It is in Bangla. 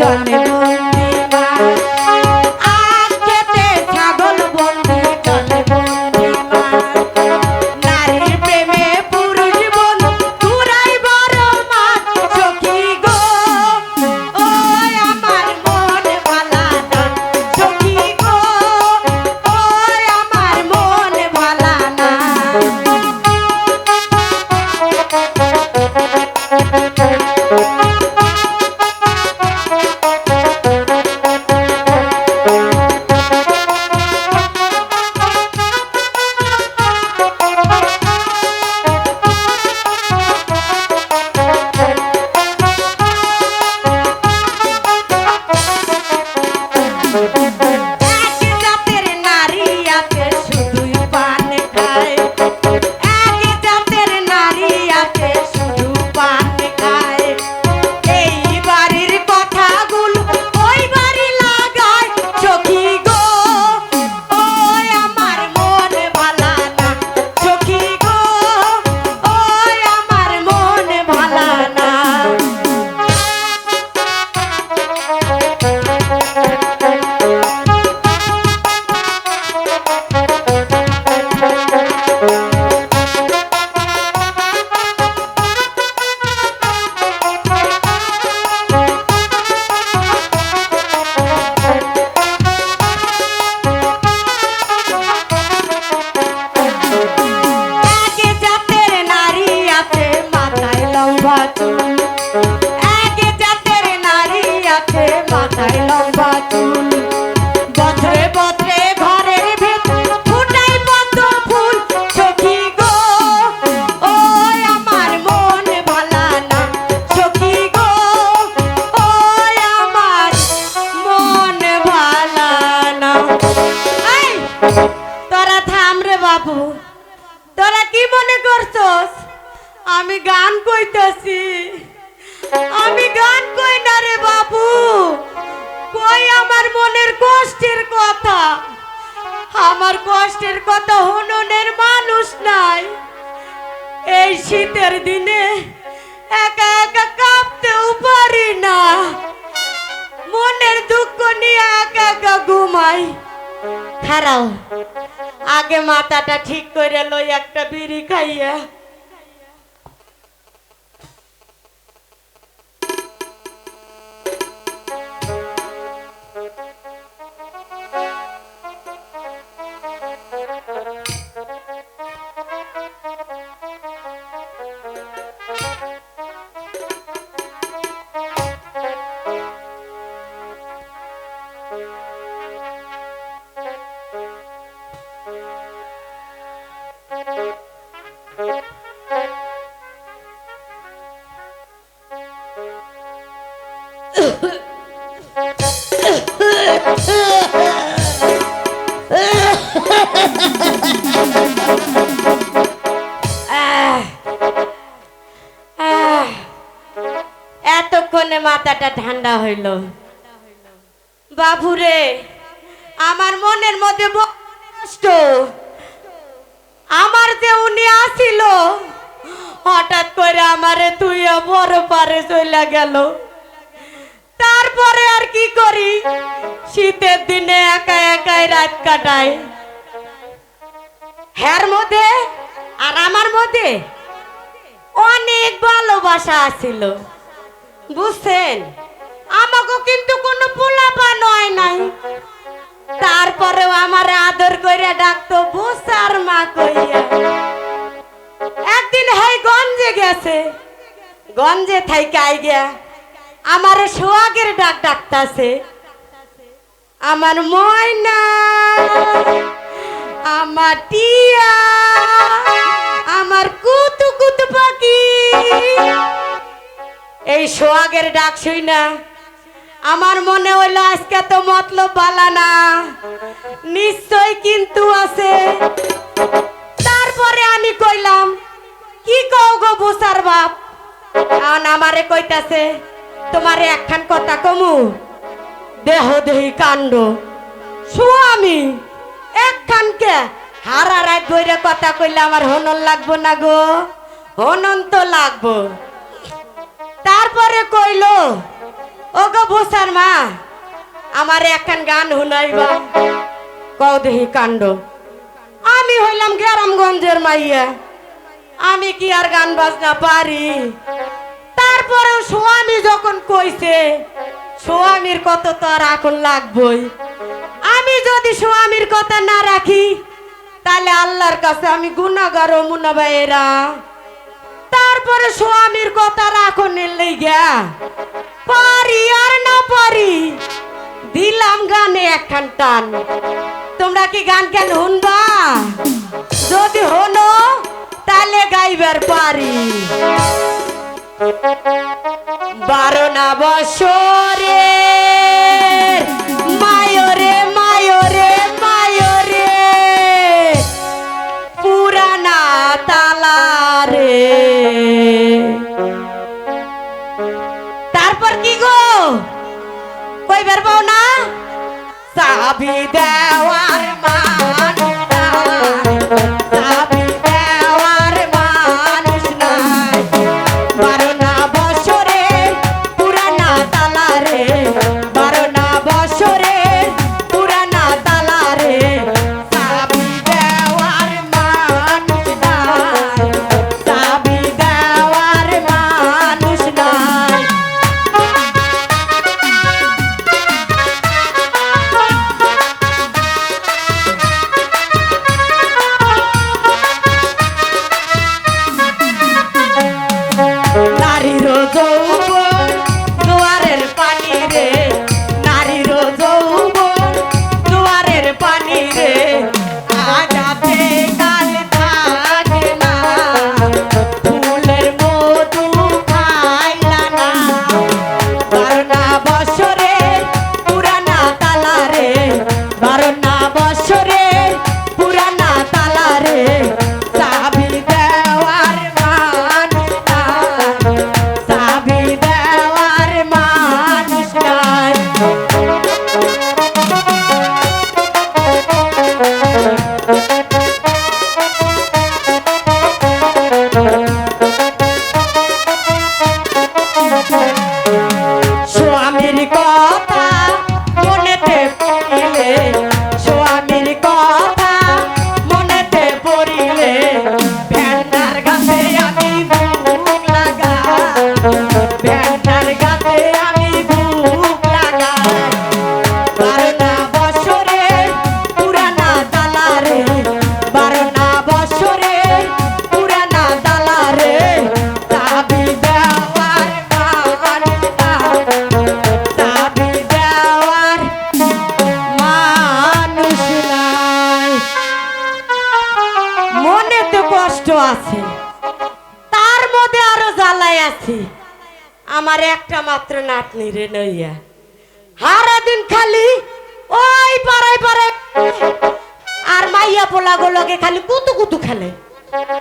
জলে বন্দি বাবু, তোরা কি মনে করছস? আমি গান কইতাছি। আমি গান কই না রে বাবু? কই আমার মনের কষ্টের কথা? আমার কষ্টের কথা হননের মানুষ নাই। এই শীতের দিনে একা একা কাঁপতেও পারি না। মনের দুঃখ নিয়ে একা একা ঘুমাই। খারাও। আগে মাথাটা ঠিক করে লই একটা বিড়ি খাইয়া এতক্ষণে মাথাটা ঠান্ডা হইল। বাবুরে আমার মনের মধ্যে কষ্ট আমার যে উনি আসিল, হঠাৎ করে আমারে তুই বড় পারে চলে গেল। তারপরে আর কি করি? শীতের দিনে একা একাই রাত কাটাই। হ্যার মধ্যে আর আমার মধ্যে অনেক ভালোবাসা আছিল। বুঝছেন? আমাকে কিন্তু কোনো পোলাপা নয় নাই। তারপরেও আমার আদর করে ডাকতো বুসার মা কইয়া। একদিন হাই গঞ্জে গেছে। গঞ্জে থাইকে আই গিয়া আমার সোয়াগের ডাক ডাকতাছে, আমার ময়না, আমার টিয়া, আমার কুতু কুতু পাখি। এই সোয়াগের ডাক শুই না আমার মনে হইল আজকে তো মতলব বালা না। নিশ্চয় কিন্তু আছে। তারপরে আমি কইলাম, কি কও গো বুসার বাপ? এখন আমারে কইতাছে, তোমারে একখান কথা কমু। দেহ দেহি কাণ্ড। স্বামী একখান কে হারা রাত ধরে কথা কইলে আমার হনন লাগবো না গো। হনন তো লাগবো। তারপরে কইলো ও গো মা, আমার একখান গান শুনাইবা কও দেহি কাণ্ড। আমি হইলাম গ্রামগঞ্জের মাইয়া। আমি কি আর গান বাজনা পারি? তারপরেও স্বামী যখন কইছে, স্বামীর কত তো আর এখন লাগবই। আমি যদি স্বামীর কথা না রাখি, তাহলে আল্লাহর কাছে আমি গুণাগার ও মুনাবাইরা তারপরে স্বামীর কথা রাখো নিলেই গা পারি আর না পারি, দিলাম গানে একখান টান। তোমরা কি গান কেন শুনবা? যদি হলো, তাহলে গাইবার পারি। বারো না বছরে চাবি দেওয়ার কষ্ট আছে। তার মধ্যে আরও জ্বালাই আছে। আমার একটা মাত্র নাতনি রে নইয়া। হারা দিন খালি ওই পাড়ায় পাড়ায় আর মাইয়া পোলা গোলকে খালি কুতু কুতু খেলে।